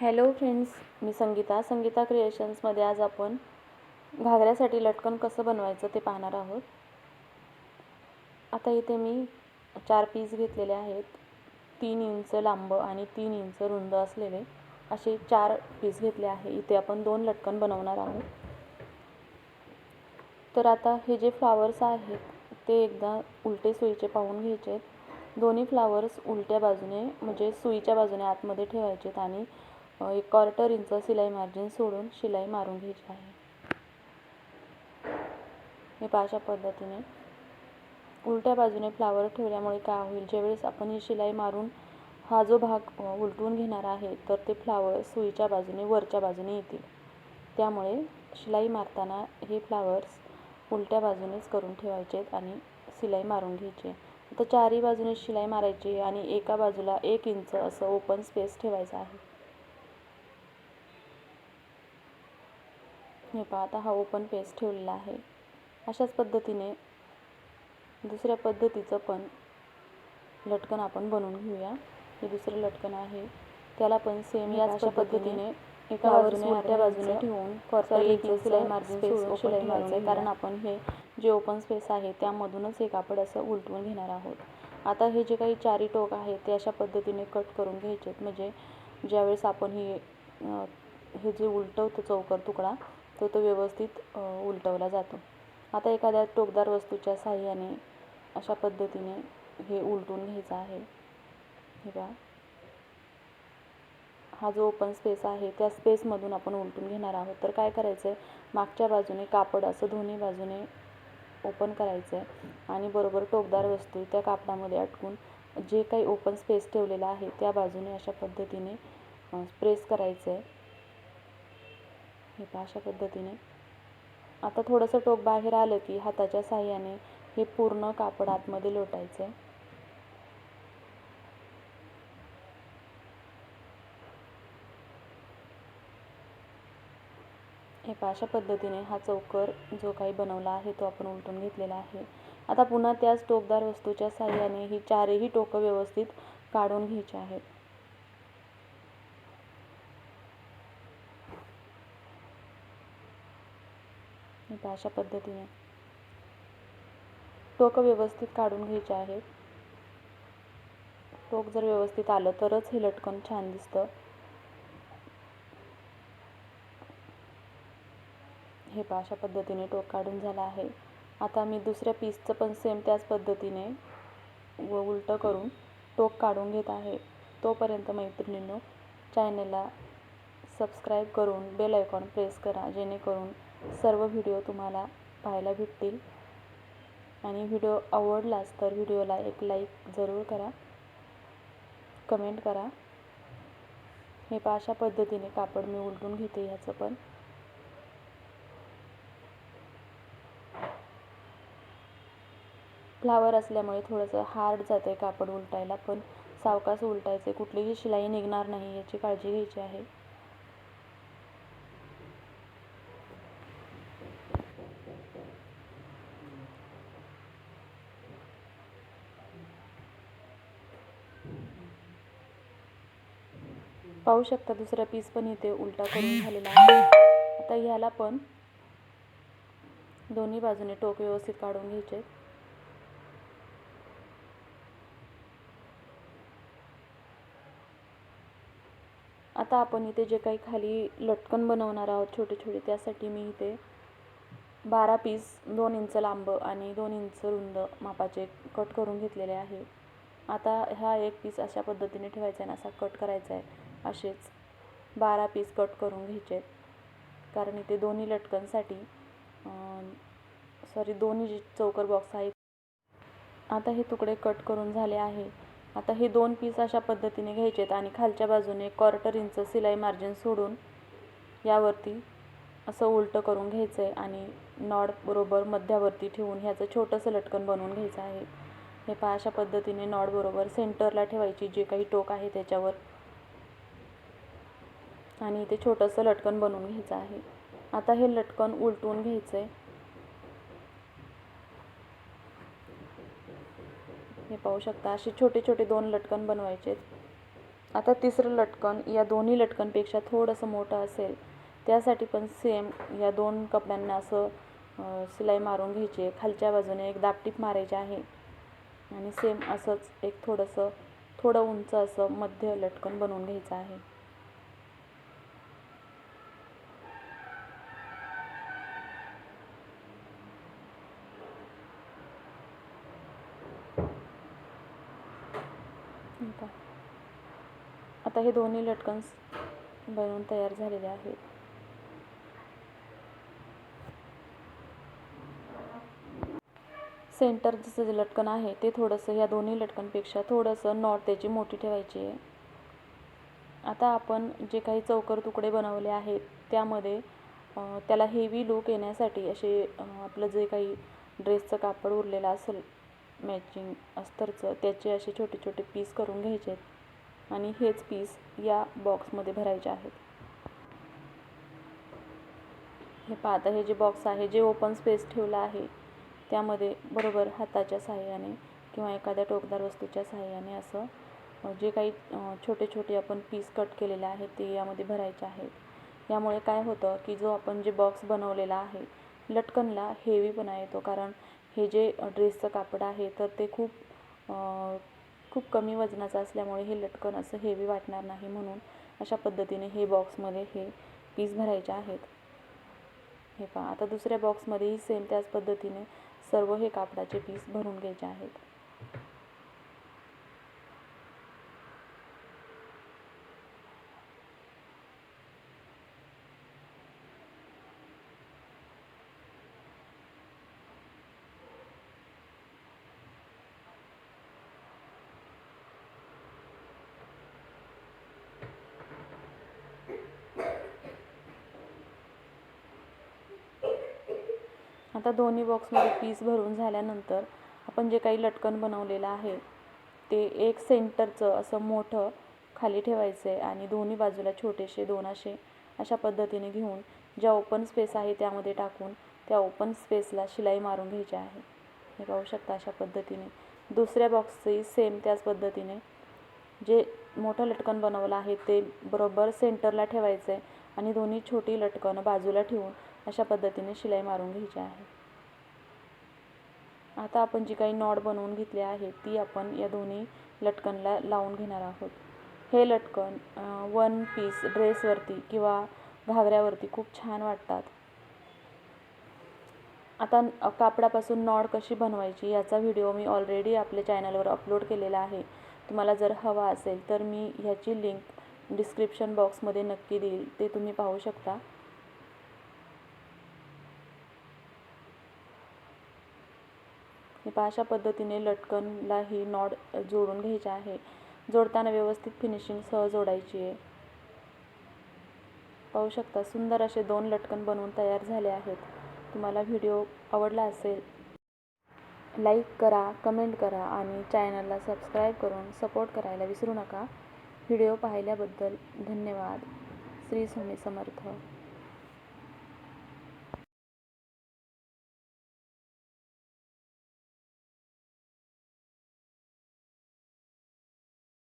Hello friends मी संगीता. संगीता क्रिएशन्समध्ये आज आपण घागऱ्यासाठी लटकन कसं बनवायचं ते पाहणार आहोत. आता इथे मी चार पीस घेतलेले आहेत. तीन इंच लांब आणि तीन इंच रुंद असलेले असे चार पीस घेतले आहे. इथे आपण दोन लटकन बनवणार आहोत. तर आता हे जे फ्लावर्स आहेत ते एकदा उलटे सुईचे पाहून घ्यायचे आहेत. दोन्ही फ्लावर्स उलट्या बाजूने म्हणजे सुईच्या बाजूने आतमध्ये ठेवायचे आहेत आणि एक क्वार्टर इंच शिलाई मार्जिन सोडून शिलाई मारून घ्यायची आहे. हे पहा अशा पद्धतीने. उलट्या बाजूने फ्लावर ठेवल्यामुळे काय होईल? ज्यावेळेस आपण ही शिलाई मारून हा जो भाग उलटून उलटवून घेणार आहे तर ते फ्लावर सुईच्या बाजूने वरच्या बाजूने येतील. त्यामुळे शिलाई मारताना हे फ्लावर्स उलट्या बाजूनेच करून ठेवायचे आणि शिलाई मारून घ्यायची आता चारही बाजूने शिलाई मारायची आणि एका बाजूला एक इंच असं ओपन स्पेस ठेवायचं आहे. हे पहा आता हा ओपन पेस ठेवलेला आहे. अशाच पद्धतीने दुसऱ्या पद्धतीचं पण लटकन आपण बनवून घेऊया. हे दुसरं लटकन आहे. त्याला पण सेम याच अशा पद्धतीने एका बाजूने उलट्या बाजूने ठेवून शिलाई मार्जिन सोडून शिलाई मारायचं कारण आपण हे जे ओपन स्पेस आहे त्यामधूनच हे कापड असं उलटवून घेणार आहोत. आता हे जे काही चारी टोक आहे ते अशा पद्धतीने कट करून घ्यायचे म्हणजे ज्यावेळेस आपण ही हे जे उलटवतो चौकर तुकडा तो तो व्यवस्थित उलटवला जातो. आता एखाद्या टोकदार वस्तूच्या साहाय्याने अशा पद्धतीने हे उलटून घ्यायचं आहे. हे पहा. हा जो ओपन स्पेस आहे त्या स्पेसमधून आपण उलटून घेणार आहोत. तर काय करायचं आहे मागच्या बाजूने कापड असं दोन्ही बाजूने ओपन करायचं आहे आणि बरोबर टोकदार वस्तू त्या कापडामध्ये अटकून जे काही ओपन स्पेस ठेवलेला आहे त्या बाजूने अशा पद्धतीने प्रेस करायचं आहे हे पहा अशा पद्धतीने. आता थोडंसं टोक बाहेर आलं की हाताच्या साह्याने हे पूर्ण कापड आतमध्ये लोटायचं आहे हे पहा अशा पद्धतीने हा चौकर जो काही बनवला आहे तो आपण उलटून घेतलेला आहे. आता पुन्हा त्याच टोकदार वस्तूच्या साह्याने ही चारही टोकं व्यवस्थित काढून घ्यायची आहेत. हे अशा पद्धतीने टोकं व्यवस्थित काढून घ्यायचे आहे. टोक जर व्यवस्थित आलं तरच हे लटकन छान दिसतं. हे पहा अशा पद्धतीने टोक काढून झालं आहे. आता मी दुसऱ्या पीसचं पण सेम त्याच पद्धतीने व उलटं करून टोक काढून घेत आहे. तोपर्यंत मैत्रिणींनो चॅनलला सबस्क्राईब करून बेल आयकॉन प्रेस करा जेणेकरून सर्व व्हिडिओ तुम्हाला पाहायला भेटतील. आणि व्हिडिओ आवडलाच तर व्हिडिओला एक लाईक जरूर करा. कमेंट करा. हे पहा अशा पद्धतीने कापड मी उलटून घेते ह्याचं पण. फ्लावर असल्यामुळे थोडंसं हार्ड जातं आहे कापड उलटायला पण सावकास उलटायचे कुठलीही शिलाई निघणार नाही याची काळजी घ्यायची आहे. पाहू शकता दुसरा पीस पण इथे उलटा करून झालेला आहे. आता ह्याला पण दोन्ही बाजूने टोक व्यवस्थित काढून घ्यायचे. आता आपण इथे जे काही खाली लटकन बनवणार आहोत छोटे छोटे त्यासाठी मी इथे बारा पीस दोन इंच लांब आणि दोन इंच रुंद मापाचे कट करून घेतलेले आहे. आता हा एक पीस अशा पद्धतीने ठेवायचा आहे आणि असा कट करायचा आहे. असेच बारा पीस कट करून घ्यायचे आहेत. कारण इथे दोन्ही लटकनसाठी सॉरी दोन्ही जे चौकर बॉक्स आहे आता हे तुकडे कट करून झाले आहे. आता हे दोन पीस अशा पद्धतीने घ्यायचे आहेत आणि खालच्या बाजूने क्वार्टर इंच सिलाई मार्जिन सोडून यावरती असं उलटं करून घ्यायचं आहे आणि नॉड बरोबर मध्यावरती ठेवून ह्याचं छोटंसं लटकन बनवून घ्यायचं आहे. हे पहा अशा पद्धतीने नॉड बरोबर सेंटरला ठेवायची जे काही टोक आहे त्याच्यावर. आणि इथे छोटंसं लटकन बनवून घ्यायचं आहे. आता हे लटकन उलटून घ्यायचं आहे हे पाहू शकता असे छोटे छोटे दोन लटकन बनवायचे. आता तिसरं लटकन या दोन्ही लटकनपेक्षा थोडंसं मोठं असेल. त्यासाठी पण सेम या दोन कपड्यांना असं सिलाई मारून घ्यायची. आहे खालच्या बाजूने एक दापटीप मारायची आहे. आणि सेम असंच एक थोडंसं थोडं उंच असं मध्य लटकन बनवून घ्यायचं आहे. हे आता हे दोन्ही लटकन्स बनवून तयार झालेले आहेत. सेंटर जसं जे लटकन आहे ते थोडंसं ह्या दोन्ही लटकनपेक्षा थोडंसं नॉट त्याची मोठी ठेवायची आहे. आता आपण जे काही चौकर तुकडे बनवले आहेत त्यामध्ये त्याला हेवी लूक येण्यासाठी असे आपलं जे काही ड्रेसचं कापड उरलेलं असेल मॅचिंग अस्तरचं त्याचे असे छोटे छोटे पीस करून घ्यायचे आहेत. आणि हेच पीस या बॉक्समध्ये भरायचे आहेत. हे पाहता हे जे बॉक्स आहे जे ओपन स्पेस ठेवलं आहे त्यामध्ये बरोबर हाताच्या सहाय्याने किंवा एखाद्या टोकदार वस्तूच्या सहाय्याने असं जे काही छोटे छोटे आपण पीस कट केलेले आहेत ते यामध्ये भरायचे आहेत. यामुळे काय होतं की जो आपण जे बॉक्स बनवलेला आहे लटकनला हेवीपणा येतो कारण हे जे ड्रेसचं कापड आहे तर ते खूप खूप कमी वजनाचं असल्यामुळे हे लटकन असं हेवी वाटणार नाही म्हणून अशा पद्धतीने हे बॉक्समध्ये हे पीस भरायचे आहेत. हे पहा आता दुसऱ्या बॉक्समध्येही सेम त्याच पद्धतीने सर्व हे कापडाचे पीस भरून घ्यायचे आहेत. आता दोन्ही बॉक्समध्ये पीस भरून झाल्यानंतर आपण जे काही लटकन बनवलेलं आहे ते एक सेंटरचं असं मोठं खाली ठेवायचं आहे आणि दोन्ही बाजूला छोटेसे दोन असे अशा पद्धतीने घेऊन ज्या ओपन स्पेस आहे त्यामध्ये टाकून त्या ओपन स्पेसला शिलाई मारून घ्यायची आहे. हे पाहू शकता अशा पद्धतीने. दुसऱ्या बॉक्सचंही सेम त्याच पद्धतीने. जे मोठं लटकन बनवलं आहे ते बरोबर सेंटरला ठेवायचं आहे आणि दोन्ही छोटी लटकनं बाजूला ठेवून अशा पद्धतीने शिलाई मारून घ्यायची आहे. आता आपण जी काही नॉड बनवून घेतली आहे ती आपण या दोन्ही लटकनला लावून घेणार आहोत. हे लटकन वन पीस ड्रेसवरती किंवा घागऱ्यावरती खूप छान वाटतात. आता कापडापासून नॉड कशी बनवायची याचा व्हिडिओ मी ऑलरेडी आपल्या चॅनलवर अपलोड केलेला आहे. तुम्हाला जर हवा असेल तर मी ह्याची लिंक डिस्क्रिप्शन बॉक्समध्ये नक्की देईल ते तुम्ही पाहू शकता. पहा अशा पद्धतीने लटकनला ही नॉड जोडून घ्यायची आहे. जोडताना व्यवस्थित फिनिशिंग सह जोडायची आहे. पाहू शकता सुंदर असे दोन लटकन बनवून तयार झाले आहेत. तुम्हाला व्हिडिओ आवडला असेल लाईक करा कमेंट करा आणि चॅनलला सबस्क्राईब करून सपोर्ट करायला विसरू नका. व्हिडिओ पाहिल्याबद्दल धन्यवाद. श्री स्वामी समर्थ.